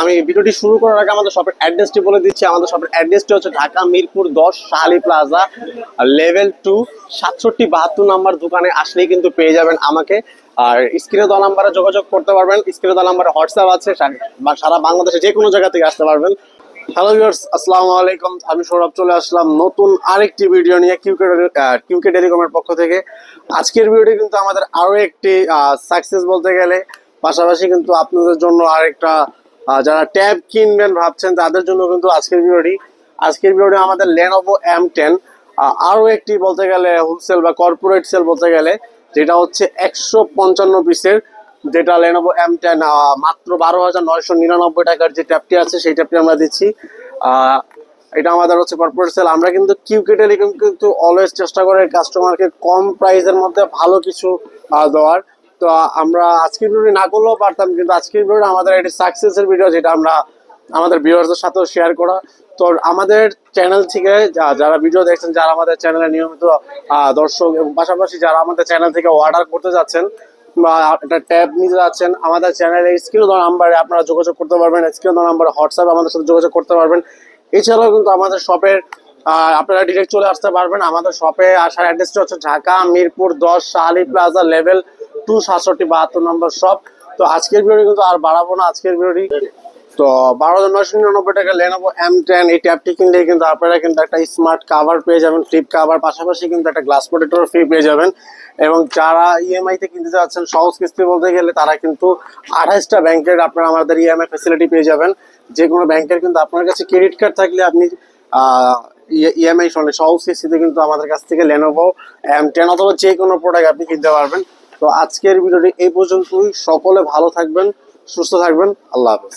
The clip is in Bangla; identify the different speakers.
Speaker 1: আমি ভিডিওটি শুরু করার আগে আমাদের শপের অ্যাড্রেসটি বলে দিচ্ছি। আমাদের শপের অ্যাড্রেসটি হচ্ছে ঢাকা মিরপুর দশ শাহালি প্লাজা লেভেল টু সাতষট্টি বাহাত্তর নাম্বার দোকানে আসলেই কিন্তু পেয়ে যাবেন আমাকে। আর স্ক্রিনে দেওয়া নাম্বারে যোগাযোগ করতে পারবেন। স্ক্রিনে দেওয়া নাম্বারে হোয়াটসঅ্যাপ আছে সারা বাংলাদেশে যে কোনো জায়গা থেকে আসতে পারবেন। হ্যালো ভিউয়ার্স আসসালামু আলাইকুম। আমি সৌরভ, চলে আসলাম নতুন আরেকটি ভিডিও নিয়ে কিউকে কিউকে টেলিকমের পক্ষ থেকে। আজকের ভিডিওটি কিন্তু আমাদের আরও একটি সাকসেস বলতে গেলে। পাশাপাশি কিন্তু আপনাদের জন্য আরেকটা যারা ট্যাব কিনবেন ভাবছেন, তাদের জন্য কিন্তু আজকের ভিডিওটি আজকের ভিডিওটি আমাদের লেনোভো এম টেন আরও একটি বলতে গেলে হোলসেল বা কর্পোরেট সেল বলতে গেলে, যেটা হচ্ছে একশো পঞ্চান্ন পিসের যেটা লেনোভো এম টেন মাত্র বারো হাজার নয়শো নিরানব্বই টাকার যে ট্যাবটি আছে, সেই ট্যাবটি আমরা দিচ্ছি। এটা আমাদের হচ্ছে কর্পোরেট সেল আমরা কিন্তু কিউকে টেলিকম কিন্তু অলওয়েজ চেষ্টা করে কাস্টমারকে কম প্রাইসের মধ্যে ভালো কিছু দেওয়ার। তো আমরা আজকের ভিডিও না করলেও পারতাম, কিন্তু আজকের ভিডিও আমাদের একটি সাকসেসের ভিডিও যেটা আমরা আমাদের ভিউয়ারদের সাথেও শেয়ার করা। তো আমাদের চ্যানেল থেকে যারা ভিডিও দেখছেন, যারা আমাদের চ্যানেলে নিয়মিত দর্শক এবং পাশাপাশি যারা আমাদের চ্যানেল থেকে অর্ডার করতে যাচ্ছেন বা একটা ট্যাব নিতে যাচ্ছেন, আমাদের চ্যানেলে স্ক্রিন নাম্বারে আপনারা যোগাযোগ করতে পারবেন স্ক্রিন নাম্বারে হোয়াটসঅ্যাপ আমাদের সাথে যোগাযোগ করতে পারবেন। এছাড়াও কিন্তু আমাদের শপের আপনারা ডিরেক্ট চলে আসতে পারবেন। আমাদের শপে আসার অ্যাড্রেসটা হচ্ছে ঢাকা, মিরপুর দশ শাহালি প্লাজা লেভেল টু সাতষট্টি, বাহাত্তর নম্বর শপ তো আজকের ভিডিও কিন্তু আর বাড়াবো না, আজকের ভিডিওটি তো বারো হাজার নয়শো নিরানব্বই টাকা লেনোভো এম টেন এই ট্যাবটি কিনলে কিন্তু আপনারা কিন্তু একটা স্মার্ট কাভার পেয়ে যাবেন ফ্লিপ কাভার পাশাপাশি কিন্তু একটা গ্লাস প্রোটেক্টর ফ্রি পেয়ে যাবেন। এবং যারা ইএমআই তে কিনতে যাচ্ছেন, সহজ কিস্তি বলতে গেলে তারা কিন্তু আঠাইশটা ব্যাংকের আপনারা আমাদের ইএমআই ফেসিলিটি পেয়ে যাবেন। যে কোনো ব্যাংকের কিন্তু আপনার কাছে ক্রেডিট কার্ড থাকলে আপনি ইএমআই শুনলে সহজ কিস্তিতে কিন্তু আমাদের কাছ থেকে লেনোভো এম টেন অথবা যে কোনো প্রোডাক্ট আপনি কিনতে পারবেন। তো আজকের ভিডিওটি এই পর্যন্তই। সকলে ভালো থাকবেন সুস্থ থাকবেন। আল্লাহ হাফেজ।